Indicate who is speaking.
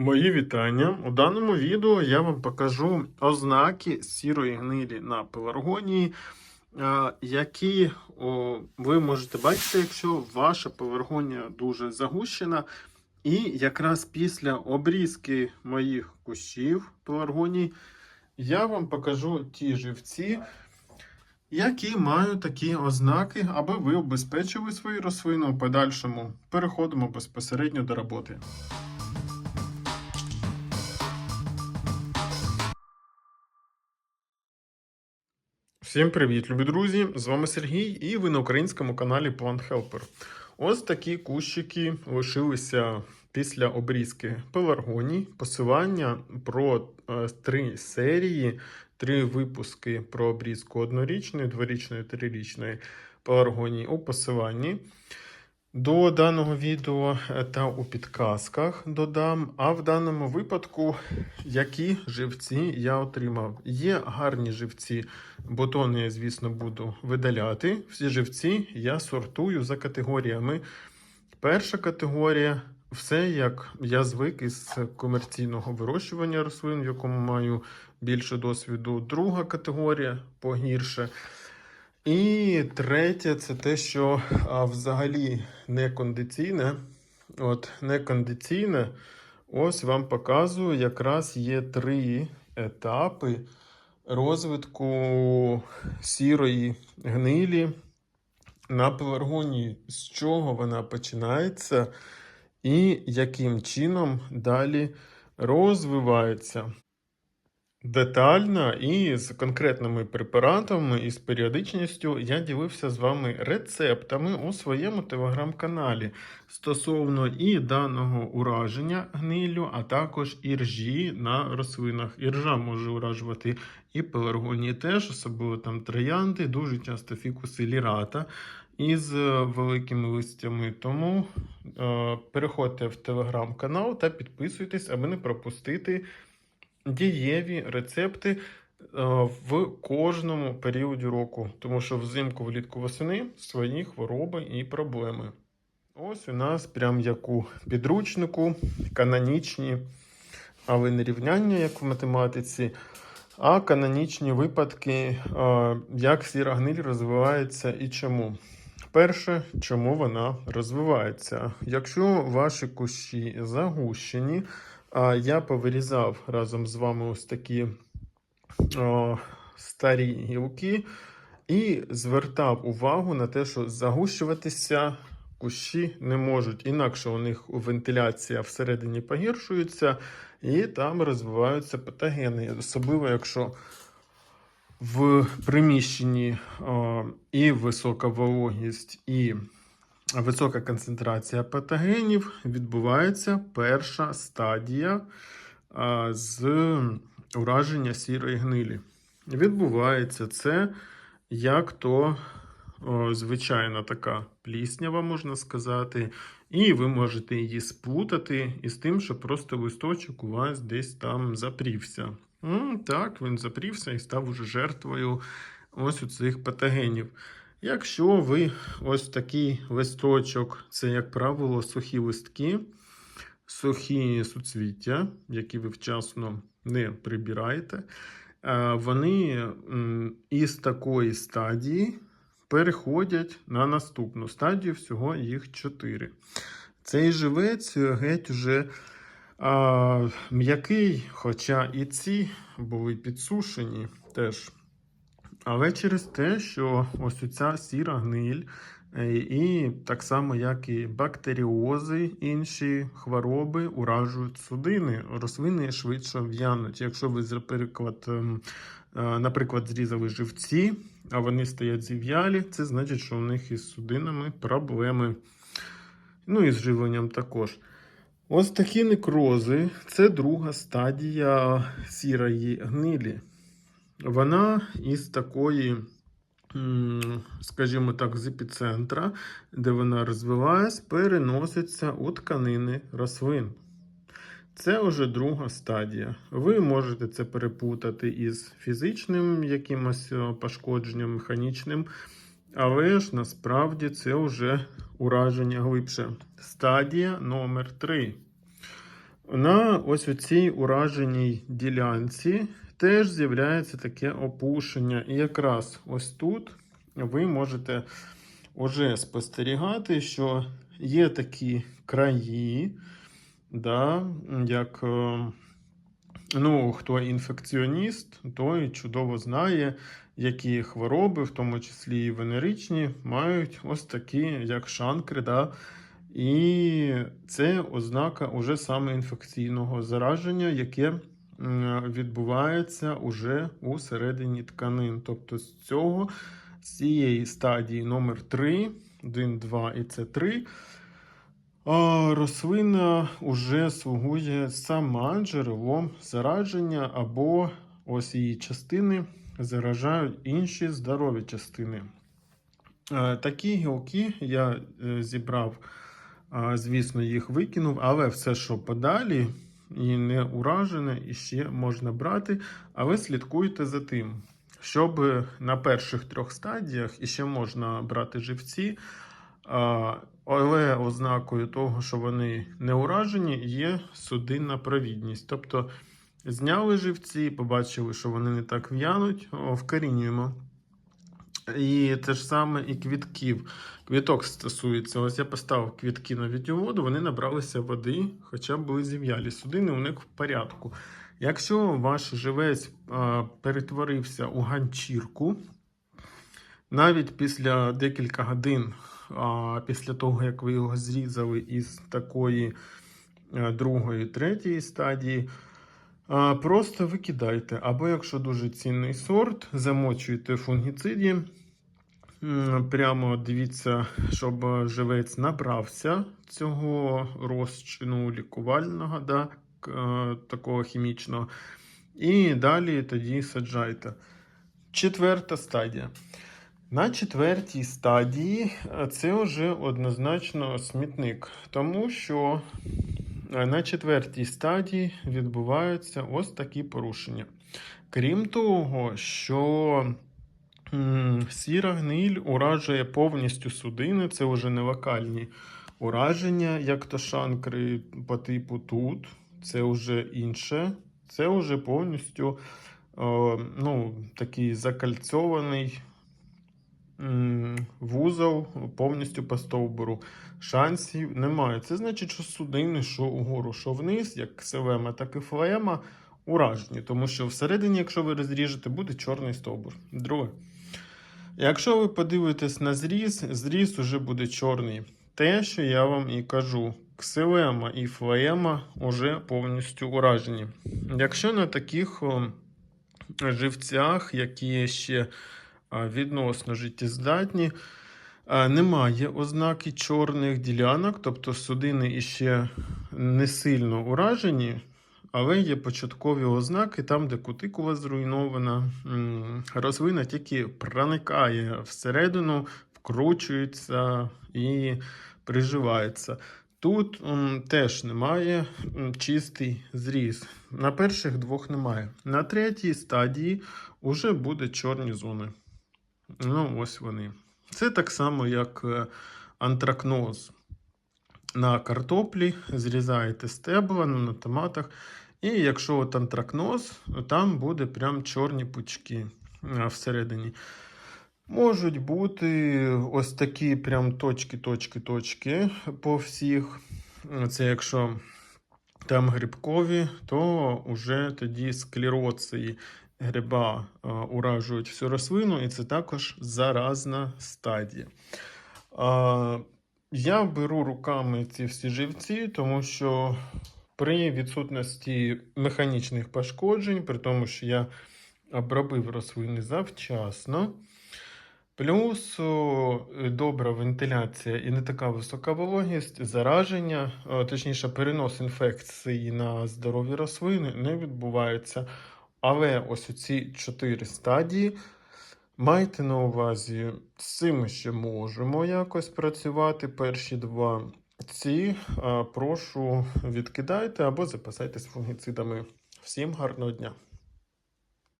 Speaker 1: Мої вітання. У даному відео я вам покажу ознаки сірої гнилі на пеларгонії, які ви можете бачити, якщо ваша пеларгонія дуже загущена. І якраз після обрізки моїх кущів пеларгоній я вам покажу ті живці, які мають такі ознаки, аби ви обезпечили свою рослину в подальшому. Переходимо безпосередньо до роботи. Всім привіт, любі друзі! З вами Сергій, і ви на українському каналі Plant Helper. Ось такі кущики лишилися після обрізки пеларгоній. Посилання про е, три серії, три випуски про обрізку однорічної, дворічної, трирічної пеларгонії у посиланні. До даного відео е, та у підказках додам. А в даному випадку, які живці я отримав. Є гарні живці, бутони я, звісно, буду видаляти. Всі живці я сортую за категоріями. Перша категорія все як я звик із комерційного вирощування рослин, в якому маю більше досвіду. Друга категорія погірше. І третє, це те, що а, взагалі некондиційне. От, некондиційне, ось вам показую, якраз є три етапи розвитку сірої гнилі на пеларгонії, з чого вона починається і яким чином далі розвивається. Детально і з конкретними препаратами і з періодичністю я ділився з вами рецептами у своєму телеграм-каналі стосовно і даного ураження гнилю, а також іржі на рослинах. Іржа може уражувати і пеларгонії теж, особливо там троянди, дуже часто фікуси лірата із е, великими листями. Тому е, переходьте в телеграм-канал та підписуйтесь, аби не пропустити дієві рецепти е, в кожному періоді року, тому що взимку, влітку восени свої хвороби і проблеми. Ось у нас прям як у підручнику, канонічні, але не рівняння, як в математиці, а канонічні випадки, е, як сіра гниль розвивається і чому. Перше, чому вона розвивається. Якщо ваші кущі загущені, а я повирізав разом з вами ось такі о, старі гілки і звертав увагу на те, що загущуватися кущі не можуть. Інакше у них вентиляція всередині погіршується, і там розвиваються патогени. Особливо, якщо в приміщенні о, і висока вологість, і висока концентрація патогенів, відбувається перша стадія з ураження сірої гнилі. Відбувається це як то звичайна така пліснява, можна сказати, і ви можете її сплутати із тим, що просто листочок у вас десь там запрівся. Так, він запрівся і став уже жертвою ось у цих патогенів. Якщо ви ось такий листочок, це, як правило, сухі листки, сухі суцвіття, які ви вчасно не прибираєте, е, вони із такої стадії переходять на наступну стадію, всього їх чотири. Цей живець геть уже а, м'який, хоча і ці були підсушені теж. Але через те, що ось ця сіра гниль, е, і так само, як і бактеріози, інші хвороби уражують судини, рослини швидше в'януть. Якщо ви, наприклад, ем, е, наприклад, зрізали живці, а вони стоять зів'ялі, це значить, що у них із судинами проблеми. Ну і з живленням також. Ось такі некрози це друга стадія сірої гнилі. Вона із такої, скажімо так, з епіцентра, де вона розвивається, переноситься у тканини рослин. Це вже друга стадія. Ви можете це перепутати із фізичним якимось е, пошкодженням, механічним, але ж насправді це вже ураження глибше. Стадія номер 3 На ось у цій ураженій ділянці теж з'являється таке опушення. І якраз ось тут ви можете вже спостерігати, що є такі краї, да, як е, ну, хто інфекціоніст, той чудово знає, які хвороби, в тому числі і венеричні, мають ось такі, як шанкри. Да, і це ознака уже саме інфекційного зараження, яке відбувається уже у середині тканин. Тобто з цього, з цієї стадії номер 3, 1, 2 і це 3, рослина вже слугує сама джерелом зараження, або ось її частини заражають інші здорові частини. Е, Такі гілки я е, зібрав, звісно, їх викинув, але все, що подалі і не уражене, і ще можна брати. Але слідкуйте за тим, щоб на перших трьох стадіях іще можна брати живці, але ознакою того, що вони не уражені, є судинна провідність. Тобто зняли живці, побачили, що вони не так в'януть, вкорінюємо. І те ж саме і квітків. Квіток стосується. Ось я поставив квітки на відню воду, вони набралися води, хоча були зів'ялі. Судини у них в порядку. Якщо ваш живець а, перетворився у ганчірку, навіть після декілька годин, а, після того, як ви його зрізали із такої а, другої, третьої стадії, а, Просто викидайте. Або якщо дуже цінний сорт, замочуйте фунгіциді. Прямо дивіться, щоб живець набрався цього розчину лікувального, да, е, такого хімічного. І далі тоді саджайте. Четверта стадія. На четвертій стадії е, це вже однозначно смітник, тому що е, на четвертій стадії відбуваються ось такі порушення. Крім того, що сіра гниль уражує повністю судини, це вже не локальні ураження, як то шанкри по типу тут, це вже інше, це вже повністю е, ну, такий закальцьований вузол повністю по стовбуру. Шансів немає. Це значить, що судини, що угору, що вниз, як ксилема, так і флоема, уражені. Тому що всередині, якщо ви розріжете, буде чорний стовбур. Друге. Якщо ви подивитесь на зріз, зріз уже буде чорний. Те, що я вам і кажу, ксилема і флоема вже повністю уражені. Якщо на таких живцях, які ще відносно життєздатні, немає ознаки чорних ділянок, тобто судини іще не сильно уражені, але є початкові ознаки там, де кутикула зруйнована, м, рослина тільки проникає всередину, вкручується і приживається. Тут м, теж немає чистий зріз. На перших двох немає. На третій стадії вже буде чорні зони. Ну, ось вони. Це так само, як е, антракноз. На картоплі зрізаєте стебла ну, на томатах. І якщо от антракноз, там буде прям чорні пучки всередині. Можуть бути ось такі прям точки, точки, точки по всіх. Це якщо там грибкові, то вже тоді склероції гриба уражують всю рослину, і це також заразна стадія. Я беру руками ці всі живці, тому що при відсутності механічних пошкоджень, при тому, що я обробив рослини завчасно. Плюс добра вентиляція і не така висока вологість, зараження, точніше, перенос інфекції на здорові рослини не відбувається. Але ось ці чотири стадії майте на увазі, з цим ще можемо якось працювати. Перші два ці прошу відкидайте або запасайтесь фунгіцидами. Всім гарного дня!